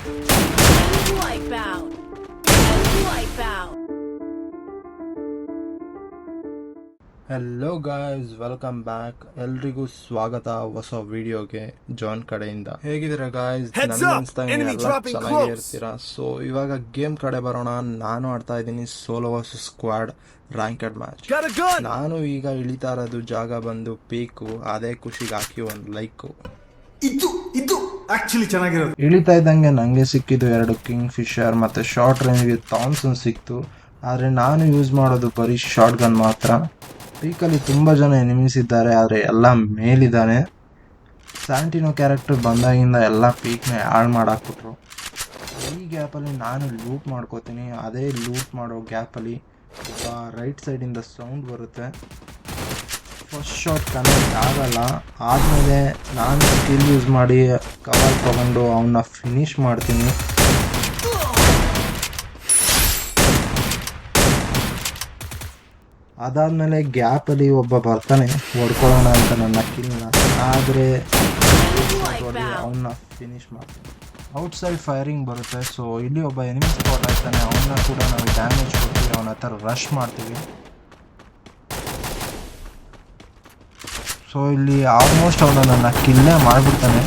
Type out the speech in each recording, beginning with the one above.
Wipeout. Wipeout. Hello guys welcome back ಎಲ್ರಿಗೂ ಸ್ವಾಗತ ಹೊಸ ವಿಡಿಯೋಗೆ ಜಾನ್ ಕಡೆಯಿಂದ. ಹೇಗಿದ್ದೀರಾ ಗಾಯ್ಸ್ ಚೆನ್ನಾಗಿ ಇರ್ತೀರಾ? ಸೊ ಇವಾಗ ಗೇಮ್ ಕಡೆ ಬರೋಣ. ನಾನು ಆಡ್ತಾ ಇದ್ದೀನಿ solo versus squad ranked match! ನಾನು ಈಗ ಇಳಿತಾ ಇರೋದು ಜಾಗ ಬಂದು ಪೀಕು ಅದೇ ಖುಷಿಗೆ ಹಾಕಿ ಒಂದು ಲೈಕು ಇದು ಆಕ್ಚುಲಿ ಚೆನ್ನಾಗಿರೋದು. ಇಳಿತಾ ಇದ್ದಂಗೆ ನನಗೆ ಸಿಕ್ಕಿದ್ದು ಎರಡು ಕಿಂಗ್ ಫಿಶರ್ ಮತ್ತು ಶಾರ್ಟ್ ರೇಂಜ್ಗೆ ಥಾಮ್ಸನ್ ಸಿಕ್ತು. ಆದರೆ ನಾನು ಯೂಸ್ ಮಾಡೋದು ಬರೀ ಶಾರ್ಟ್ ಗನ್ ಮಾತ್ರ. ಪೀಕಲ್ಲಿ ತುಂಬ ಜನ ಎನಿಮೀಸ್ ಇದ್ದಾರೆ, ಆದರೆ ಎಲ್ಲ ಮೇಲಿದ್ದಾನೆ. ಸ್ಯಾಂಟಿನೋ ಕ್ಯಾರೆಕ್ಟರ್ ಬಂದಾಗಿಂದ ಎಲ್ಲ ಪೀಕ್ನ ಹಾಳು ಮಾಡಾಕ್ಬಿಟ್ರು. ಈ ಗ್ಯಾಪಲ್ಲಿ ನಾನು ಲೂಟ್ ಮಾಡ್ಕೋತೀನಿ, ಅದೇ ಲೂಟ್ ಮಾಡೋ ಗ್ಯಾಪಲ್ಲಿ. ರೈಟ್ ಸೈಡಿಂದ ಸೌಂಡ್ ಬರುತ್ತೆ. ಫಸ್ಟ್ ಶಾಟ್ ಕನೆಕ್ಟ್ ಆಗಲ್ಲ. ಆದಮೇಲೆ ನಾನು ಸ್ಕಿಲ್ ಯೂಸ್ ಮಾಡಿ ಕವರ್ ತಗೊಂಡು ಅವನ್ನ ಫಿನಿಶ್ ಮಾಡ್ತೀನಿ. ಅದಾದಮೇಲೆ ಗ್ಯಾಪಲ್ಲಿ ಒಬ್ಬ ಬರ್ತಾನೆ. ಹೊಡ್ಕೊಳ್ಳೋಣ ಅಂತ ನನ್ನ ಕಿಲ್ನ ಆದರೆ ಅವನ್ನ ಫಿನಿಶ್ ಮಾಡ್ತೀನಿ. ಔಟ್ಸೈಡ್ ಫೈರಿಂಗ್ ಬರುತ್ತೆ. ಸೊ ಇಲ್ಲಿ ಒಬ್ಬ ಎನಿಮಿ ಸ್ಪಾಟ್ ಆಗ್ತಾನೆ ಅವನ್ನ ಕೂಡ ನಾವು ಡ್ಯಾಮೇಜ್ ಕೊಡ್ತೀವಿ ಅವನ ಹತ್ರ ರಶ್ ಮಾಡ್ತೀವಿ. ಸೊ ಇಲ್ಲಿ ಆಲ್ಮೋಸ್ಟ್ ಅವನು ನನ್ನ ಕಿಲ್ಲೇ ಮಾಡಿಬಿಡ್ತಾನೆ.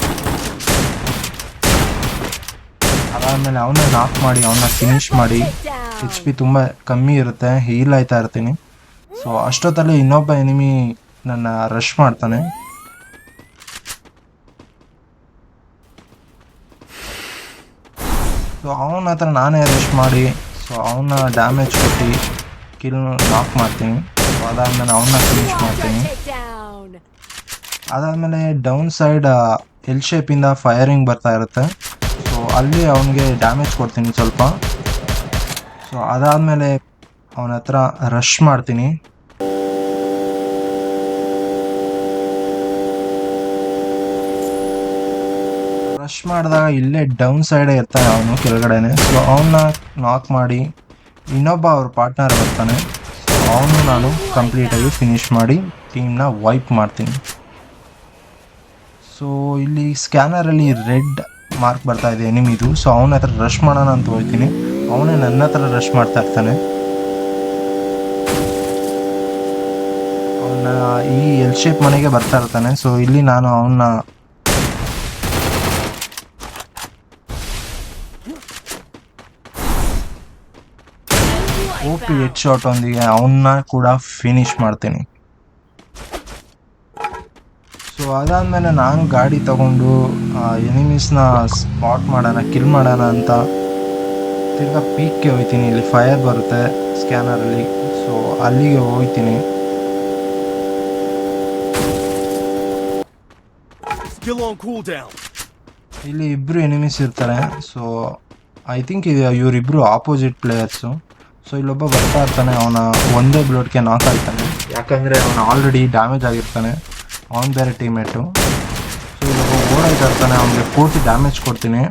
ಅದಾದಮೇಲೆ ಅವನ್ನ ನಾಕ್ ಮಾಡಿ, ಅವನ್ನ ಫಿನಿಶ್ ಮಾಡಿ. ಎಚ್ ಪಿ ತುಂಬ ಕಮ್ಮಿ ಇರುತ್ತೆ ಹೀಲ್ ಆಯ್ತಾ ಇರ್ತೀನಿ. ಸೊ ಅಷ್ಟೊತ್ತಲ್ಲಿ ಇನ್ನೊಬ್ಬ ಎನಿಮಿ ನನ್ನ ರಶ್ ಮಾಡ್ತಾನೆ. ಸೊ ಅವನ ಹತ್ರ ನಾನೇ ರಶ್ ಮಾಡಿ ಸೊ ಅವನ್ನ ಡ್ಯಾಮೇಜ್ ಕೊಟ್ಟು ಕಿಲ್ ನಾಕ್ ಮಾಡ್ತೀನಿ. ಸೊ ಅದಾದಮೇಲೆ ಅವನ್ನ ಫಿನಿಶ್ ಮಾಡ್ತೀನಿ. ಅದಾದಮೇಲೆ ಡೌನ್ ಸೈಡ್ ಎಲ್ ಶೇಪಿಂದ ಫೈರಿಂಗ್ ಬರ್ತಾ ಇರುತ್ತೆ. ಸೊ ಅಲ್ಲಿ ಅವನಿಗೆ ಡ್ಯಾಮೇಜ್ ಕೊಡ್ತೀನಿ ಸ್ವಲ್ಪ. ಸೊ ಅದಾದಮೇಲೆ ಅವನ ಹತ್ರ ರಶ್ ಮಾಡ್ತೀನಿ. ರಶ್ ಮಾಡಿದಾಗ ಇಲ್ಲೇ ಡೌನ್ ಸೈಡೇ ಇರ್ತಾನೆ ಅವನು ಕೆಳಗಡೆನೆ. ಸೊ ಅವನ್ನ ನಾಕ್ ಮಾಡಿ ಇನ್ನೊಬ್ಬ ಅವ್ರ ಪಾರ್ಟ್ನರ್ ಬರ್ತಾನೆ. ಅವನು ನಾನು ಕಂಪ್ಲೀಟಾಗಿ ಫಿನಿಶ್ ಮಾಡಿ ಟೀಮ್ನ ವೈಪ್ ಮಾಡ್ತೀನಿ. ಸೊ ಇಲ್ಲಿ ಸ್ಕ್ಯಾನರಲ್ಲಿ ರೆಡ್ ಮಾರ್ಕ್ ಬರ್ತಾ ಇದೆ. ಎನಿಮಿದು ಸೊ ಅವನ ಹತ್ರ ರಶ್ ಮಾಡೋಣ ಅಂತ ಹೋಗ್ತೀನಿ. ಅವನೇ ನನ್ನ ಹತ್ರ ರಶ್ ಮಾಡ್ತಾ ಇರ್ತಾನೆ. ಅವನ ಈ ಎಲ್ ಶೇಪ್ ಮನೆಗೆ ಬರ್ತಾ ಇರ್ತಾನೆ. ಸೊ ಇಲ್ಲಿ ನಾನು ಅವನ್ನ ಓಪಿ ಹೆಡ್ ಶಾಟ್ ಒಂದಿಗೆ ಅವನ್ನ ಕೂಡ ಫಿನಿಶ್ ಮಾಡ್ತೀನಿ. ಸೊ ಅದಾದಮೇಲೆ ನಾನು ಗಾಡಿ ತಗೊಂಡು ಎನಿಮೀಸ್ನ ಸ್ಪಾಟ್ ಮಾಡೋಣ ಕಿಲ್ ಮಾಡೋಣ ಅಂತ ತಿರ್ಗಾ ಪೀಕ್ಗೆ ಹೋಗ್ತೀನಿ ಇಲ್ಲಿ ಫೈರ್ ಬರುತ್ತೆ ಸ್ಕ್ಯಾನರಲ್ಲಿ ಸೊ ಅಲ್ಲಿಗೆ ಹೋಗ್ತೀನಿ. ಇಲ್ಲಿ ಇಬ್ಬರು ಎನಿಮೀಸ್ ಇರ್ತಾರೆ. ಸೊ ಐ ಥಿಂಕ್ ಇವರಿಬ್ಬರು ಆಪೋಸಿಟ್ ಪ್ಲೇಯರ್ಸು ಸೊ ಇಲ್ಲೊಬ್ಬ ಬರ್ತಾ ಇರ್ತಾನೆ. ಅವನ ಒಂದೇ ಬ್ಲೋಡ್ಗೆ ನಾಕ್ ಆಗ್ತಾನೆ. ಯಾಕಂದರೆ ಅವನು ಆಲ್ರೆಡಿ ಡ್ಯಾಮೇಜ್ ಆಗಿರ್ತಾನೆ. ಅವನ ಬೇರೆ ಟೀಮೇಟು ಸೊ ಇವಾಗ ಓಡಾಯ್ತಾ ಇರ್ತಾನೆ ಅವನಿಗೆ ಪೂರ್ತಿ ಡ್ಯಾಮೇಜ್ ಕೊಡ್ತೀನಿ.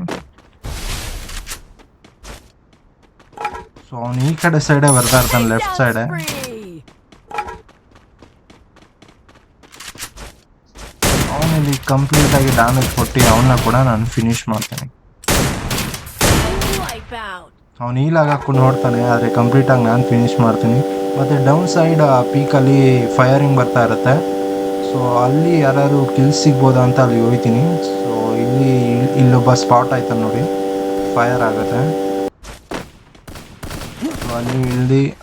ಸೊ ಅವನು ಈ ಕಡೆ ಸೈಡೆ ಬರ್ತಾ ಇರ್ತಾನೆ ಲೆಫ್ಟ್ ಸೈಡೇ ಅವನಲ್ಲಿ ಕಂಪ್ಲೀಟ್ ಆಗಿ ಡ್ಯಾಮೇಜ್ ಕೊಟ್ಟು ಅವನ್ನ ಕೂಡ ನಾನು ಫಿನಿಶ್ ಮಾಡ್ತೀನಿ. ಅವ್ನು ಈಲಾಗ ಹಾಕೊಂಡು ನೋಡ್ತಾನೆ, ಆದರೆ ಕಂಪ್ಲೀಟಾಗಿ ನಾನು ಫಿನಿಶ್ ಮಾಡ್ತೀನಿ. ಮತ್ತು ಡೌನ್ ಸೈಡ್ ಪೀಕಲ್ಲಿ ಫೈರಿಂಗ್ ಬರ್ತಾ ಇರುತ್ತೆ. ಸೊ ಅಲ್ಲಿ ಯಾರು ಕಿಲ್ ಸಿಗ್ಬೋದಾ ಅಂತ ಅಲ್ಲಿ ಹೋಗ್ತೀನಿ. ಸೊ ಇಲ್ಲಿ ಇಲ್- ಇಲ್ಲೊಬ್ಬ ಸ್ಪಾಟ್ ಆಯ್ತಾನ ನೋಡಿ. ಫೈರ್ ಆಗುತ್ತೆ. ಸೊ ಅಲ್ಲಿ ಇಲ್ಲಿ.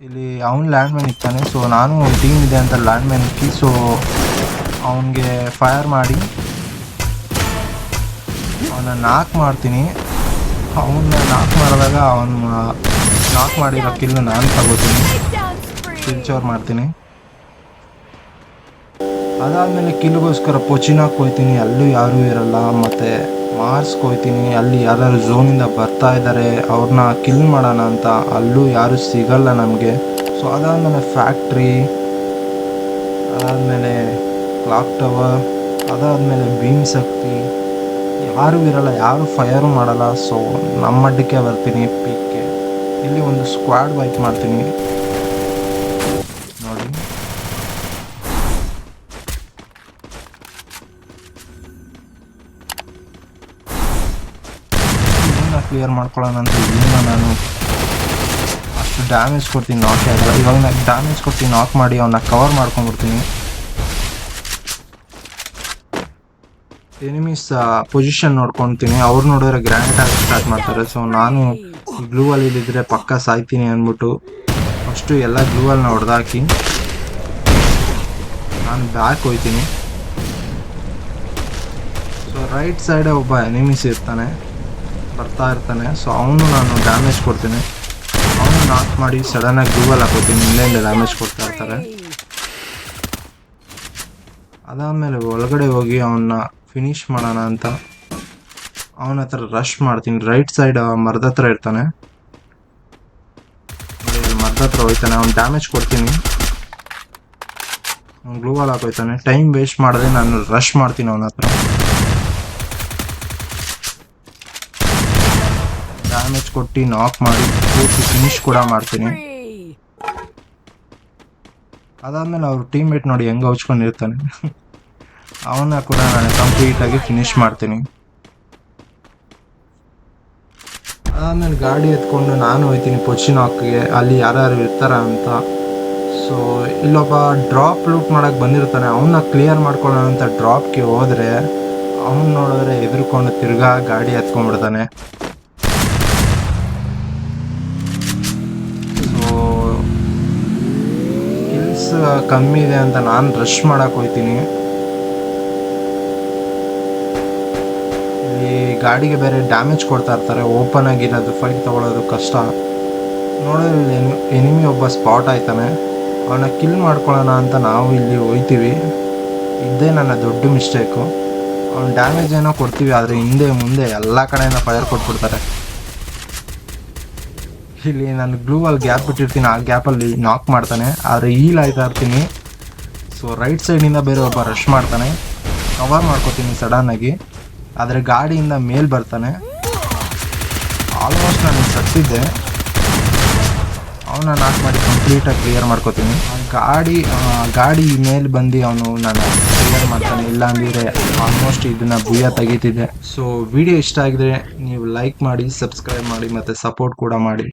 ಇಲ್ಲಿ ಅವನು ಲ್ಯಾಂಡ್ ಮ್ಯಾನ್ ಇರ್ತಾನೆ. ಸೊ ನಾನು ಟೀಮ್ ಇದೆ ಅಂತ ಲ್ಯಾಂಡ್ ಮ್ಯಾನ್ ಇಕ್ಕಿ. ಸೊ ಅವನಿಗೆ ಫೈರ್ ಮಾಡಿ. ಅವನ ನಾಕ್ ಮಾಡ್ತೀನಿ. ಅವನ್ನ ನಾಕ್ ಮಾಡಿದಾಗ ಅವನ್ ನಾಕ್ ಮಾಡಿರೋ ಕಿಲ್ ನಾನು ತಗೋತೀನಿ. ಸ್ವಿಚ್ ಓವರ್ ಮಾಡ್ತೀನಿ. ಅದಾದಮೇಲೆ ಕಿಲ್ಗೋಸ್ಕರ ಪೊಚಿನಾಕ್ ಹೋಯ್ತೀನಿ ಅಲ್ಲೂ ಯಾರೂ ಇರಲ್ಲ. ಮತ್ತು ಮಾರ್ಸ್ಗೆ ಹೋಗ್ತೀನಿ ಅಲ್ಲಿ ಯಾರು ಝೋನಿಂದ ಬರ್ತಾ ಇದ್ದಾರೆ ಅವ್ರನ್ನ ಕಿಲ್ ಮಾಡೋಣ ಅಂತ ಅಲ್ಲೂ ಯಾರೂ ಸಿಗಲ್ಲ ನಮಗೆ. ಸೊ ಅದಾದಮೇಲೆ ಫ್ಯಾಕ್ಟ್ರಿ ಅದಾದಮೇಲೆ ಕ್ಲಾಕ್ ಟವರ್ ಅದಾದಮೇಲೆ ಭೀಮ್ ಶಕ್ತಿ ಯಾರು ಇರಲ್ಲ, ಯಾರು ಫೈರು ಮಾಡಲ್ಲ. ಸೊ ನಮ್ಮ ಅಡ್ಡಕ್ಕೆ ಬರ್ತೀನಿ ಪಿಕ್ಕೆ ಇಲ್ಲಿ ಒಂದು ಸ್ಕ್ವಾಡ್ ಬೈಕ್ ಮಾಡ್ತೀನಿ. ನೋಡಿ. ಕ್ಲಿಯರ್ ಮಾಡ್ಕೊಳ್ಳೋಣ ಅಂತ ಇಲ್ಲಿಂದ ನಾನು. ಅಷ್ಟು ಡ್ಯಾಮೇಜ್ ಕೊಡ್ತೀನಿ ನಾಕ್ ಆಗಲ್ಲ ಇವಾಗ ನಾನು ಡ್ಯಾಮೇಜ್ ಕೊಡ್ತೀನಿ ನಾಕ್ ಮಾಡಿ ಅವನ್ನ ಕವರ್ ಮಾಡ್ಕೊಂಡ್ಬಿಡ್ತೀನಿ. ಎನಿಮೀಸ್ ಪೊಸಿಷನ್ ನೋಡ್ಕೊತೀನಿ. ಅವ್ರು ನೋಡಿದ್ರೆ ಗ್ರ್ಯಾಂಡ್ ಆಗಿ ಸ್ಟಾರ್ಟ್ ಮಾಡ್ತಾರೆ. ಸೊ ನಾನು ಗ್ಲೂ ಅಲ್ಲಿ ಇಲ್ಲಿದ್ರೆ ಪಕ್ಕ ಸಾಯ್ತೀನಿ ಅಂದ್ಬಿಟ್ಟು ಫಸ್ಟು ಎಲ್ಲ ಗ್ಲೂ ಅಲ್ಲಿ ಹೊಡೆದಾಕಿ ನಾನು ಬ್ಯಾಕ್ ಹೋಯ್ತೀನಿ. ಸೊ ರೈಟ್ ಸೈಡೇ ಒಬ್ಬ ಎನಿಮೀಸ್ ಇರ್ತಾನೆ. ಬರ್ತಾ ಇರ್ತಾನೆ. ಸೊ ಅವನು ನಾನು ಡ್ಯಾಮೇಜ್ ಕೊಡ್ತೀನಿ. ಅವನು ನಾಕ್ ಮಾಡಿ ಸಡನ್ನಾಗಿ ಗ್ಲೂವಲ್ಲಿ ಹಾಕೋತೀನಿ. ಇಲ್ಲೇ ಡ್ಯಾಮೇಜ್ ಕೊಡ್ತಾ ಇರ್ತಾರೆ. ಅದಾದಮೇಲೆ ಒಳಗಡೆ ಹೋಗಿ ಅವನ್ನ ಫಿನಿಶ್ ಮಾಡೋಣ ಅಂತ. ಅವನ ಹತ್ರ ರಶ್ ಮಾಡ್ತೀನಿ. ರೈಟ್ ಸೈಡ್ ಮರದ ಹತ್ರ ಇರ್ತಾನೆ. ಮರದ ಹತ್ರ ಹೋಯ್ತಾನೆ. ಅವ್ನು ಡ್ಯಾಮೇಜ್ ಕೊಡ್ತೀನಿ. ಅವ್ನು ಗ್ಲೂವಾಲ್ ಹಾಕೋಯ್ತಾನೆ ಟೈಮ್ ವೇಸ್ಟ್ ಮಾಡದೆ ನಾನು ರಶ್ ಮಾಡ್ತೀನಿ ಅವನ ಹತ್ರ. ಡ್ಯಾಮೇಜ್ ಕೊಟ್ಟು ನಾಕ್ ಮಾಡಿ ಪೂರ್ತಿ ಫಿನಿಶ್ ಕೂಡ ಮಾಡ್ತೀನಿ. ಅದಾದ್ಮೇಲೆ ಅವ್ರ ಟೀಮ್ ಮೇಟ್ ನೋಡಿ ಹೆಂಗೆ ಹಚ್ಕೊಂಡಿರ್ತಾನೆ ಅವನ್ನ ಕೂಡ ನಾನು ಕಂಪ್ಲೀಟಾಗಿ ಫಿನಿಶ್ ಮಾಡ್ತೀನಿ. ಆಮೇಲೆ ಗಾಡಿ ಎತ್ಕೊಂಡು ನಾನು ಹೋಯ್ತೀನಿ ಪೊಚಿನಾಕ್ಗೆ. ಅಲ್ಲಿ ಯಾರ್ಯಾರು ಇರ್ತಾರ ಅಂತ. ಸೊ ಇಲ್ಲೊಬ್ಬ ಡ್ರಾಪ್ ಲೂಟ್ ಮಾಡಕ್ ಬಂದಿರ್ತಾನೆ. ಅವನ್ನ ಕ್ಲಿಯರ್ ಮಾಡ್ಕೊಳ್ಳೋಣ ಅಂತ ಡ್ರಾಪ್ಗೆ ಹೋದ್ರೆ ಅವನ್ ನೋಡಿದ್ರೆ ಎದುರ್ಕೊಂಡು ತಿರ್ಗಾ ಗಾಡಿ ಎತ್ಕೊಂಡ್ಬಿಡ್ತಾನೆ. ಸೊ ಕಿಲ್ಸ್ ಕಮ್ಮಿ ಇದೆ ಅಂತ ನಾನು ರಶ್ ಮಾಡಕ್ ಹೋಗ್ತೀನಿ ಇಲ್ಲಿ ಗಾಡಿಗೆ ಬೇರೆ ಡ್ಯಾಮೇಜ್ ಕೊಡ್ತಾ ಇರ್ತಾರೆ ಓಪನ್ ಆಗಿರೋದು ಫೈಟ್ ತಗೊಳ್ಳೋದು ಕಷ್ಟ. ನೋಡೋದು ಎನಿಮಿ ಒಬ್ಬ ಸ್ಪಾಟ್ ಆಯ್ತಾನೆ. ಅವನ್ನ ಕಿಲ್ ಮಾಡ್ಕೊಳ್ಳೋಣ ಅಂತ ನಾವು ಇಲ್ಲಿ ಹೋಯ್ತೀವಿ. ಇದ್ದೇ ನನ್ನ ದೊಡ್ಡ ಮಿಸ್ಟೇಕು ಅವ್ನ ಡ್ಯಾಮೇಜ್ ಏನೋ ಕೊಡ್ತೀವಿ, ಆದರೆ ಹಿಂದೆ, ಮುಂದೆ ಎಲ್ಲ ಕಡೆಯಿಂದ ಫೈರ್ ಕೊಟ್ಬಿಡ್ತಾರೆ. ಇಲ್ಲಿ ನಾನು ಗ್ಲೂ ಅಲ್ಲಿ ಗ್ಯಾಪ್ ಬಿಟ್ಟಿರ್ತೀನಿ ಆ ಗ್ಯಾಪಲ್ಲಿ ನಾಕ್ ಮಾಡ್ತಾನೆ. ಆದರೆ ಈಲ್ ಆಯ್ತಾ ಇರ್ತೀನಿ. ಸೊ ರೈಟ್ ಸೈಡಿಂದ ಬೇರೆ ಒಬ್ಬ ರಶ್ ಮಾಡ್ತಾನೆ. ಕವರ್ ಮಾಡ್ಕೋತೀನಿ ಸಡನ್ನಾಗಿ ಆದರೆ ಗಾಡಿಯಿಂದ ಮೇಲ್ ಬರ್ತಾನೆ. ಆಲ್ಮೋಸ್ಟ್ ನಾನು ಸತ್ತಿದ್ದೆ. ಅವನ ನಾಕ್ ಮಾಡಿ ಕಂಪ್ಲೀಟಾಗಿ ಕ್ಲಿಯರ್ ಮಾಡ್ಕೋತೀನಿ. ಗಾಡಿ ಗಾಡಿ ಮೇಲೆ ಬಂದು ಅವನು ನಾನು ಕ್ಲಿಯರ್ ಮಾಡ್ತಾನೆ. ಇಲ್ಲ ಅಂದ್ರೆ ಆಲ್ಮೋಸ್ಟ್ ಇದನ್ನ ಭೂಯ ತೆಗಿತಿದ್ದೆ. ಸೊ ವಿಡಿಯೋ ಇಷ್ಟ ಆಗಿದ್ರೆ ನೀವು ಲೈಕ್ ಮಾಡಿ ಸಬ್ಸ್ಕ್ರೈಬ್ ಮಾಡಿ ಮತ್ತು ಸಪೋರ್ಟ್ ಕೂಡ ಮಾಡಿ.